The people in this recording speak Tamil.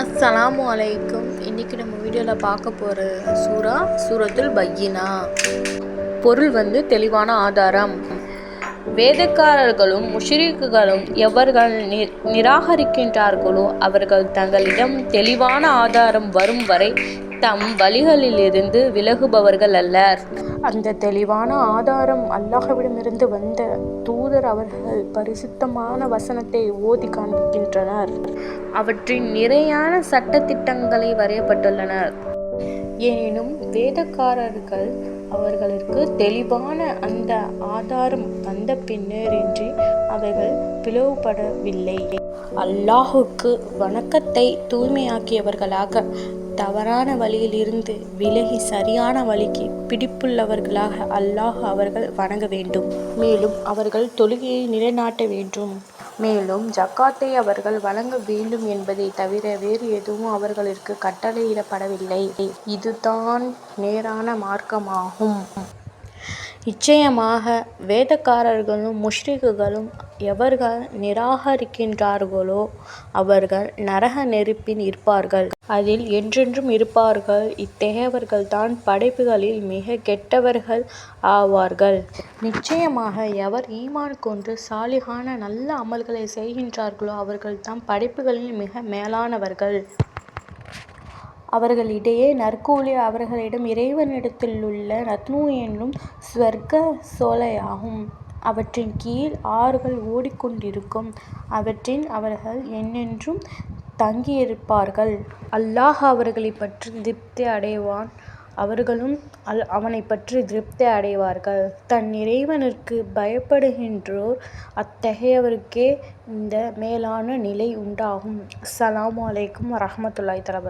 அஸ்ஸலாமு அலைக்கும். இன்றைக்கி நம்ம வீடியோவில் பார்க்க போகிற சூரா சூரத்துல் பையினா. பொருள் வந்து தெளிவான ஆதாரம். வேதக்காரர்களும் முஷிரிக்குகளும் எவர்கள் நி நிராகரிக்கின்றார்களோ அவர்கள் தங்களிடம் தெளிவான ஆதாரம் வரும் வரை தம் வழிகளிலிருந்து விலகுபவர்கள் அல்லர். அந்த தெளிவான ஆதாரம் அல்லாஹ்விடமிருந்து வந்த தூதர் அவர்கள் பரிசுத்தமான வசனத்தை ஓதி காண்பிக்கின்றனர். அவற்றின் நிறையான சட்டத்திட்டங்களை வரையப்பட்டுள்ளனர். எனினும் வேதக்காரர்கள் அவர்களுக்கு தெளிவான அந்த ஆதாரம் வந்த பின்னரின்றி அவர்கள் பிளவுபடவில்லை. அல்லாஹுக்கு வணக்கத்தை தூய்மையாக்கியவர்களாக தவறான வழியிலிருந்து விலகி சரியான வழிக்கு பிடிப்புள்ளவர்களாக அல்லாஹ் அவர்கள் வணங்க வேண்டும். மேலும் அவர்கள் தொழுகையை நிலைநாட்ட வேண்டும். மேலும் ஜக்காத்தை அவர்கள் வழங்க வேண்டும் என்பதை தவிர வேறு எதுவும் அவர்களுக்கு கட்டளையிடப்படவில்லை. இதுதான் நேரான மார்க்கமாகும். நிச்சயமாக வேதக்காரர்களும் முஷ்ரிக்குகளும் எவர்கள் நிராகரிக்கின்றார்களோ அவர்கள் நரக நெருப்பில் இருப்பார்கள். அதில் என்றென்றும் இருப்பார்கள். இத்தகையவர்கள்தான் படைப்புகளில் மிக கெட்டவர்கள் ஆவார்கள். நிச்சயமாக எவர் ஈமான் கொண்டு சாலிகான நல்ல அமல்களை செய்கின்றார்களோ அவர்கள்தான் படைப்புகளில் மிக மேலானவர்கள். அவர்களிடையே நற்கூலி அவர்களிடம் இறைவனிடத்திலுள்ள ரத்னு என்னும் சுவர்க்க சோலையாகும். அவற்றின் கீழ் ஆறுகள் ஓடிக்கொண்டிருக்கும். அவற்றில் அவர்கள் என்றென்றும் தங்கியிருப்பார்கள். அல்லாஹ் அவர்களைப் பற்றி திருப்தி அடைவான். அவர்களும் அல் அவனை பற்றி திருப்தி அடைவார்கள். தன் இறைவனிற்கு பயப்படுகின்றோர் அத்தகையவருக்கே இந்த மேலான நிலை உண்டாகும். அஸ்ஸலாமு அலைக்கும் வரமத்துல்லாய் தஆலா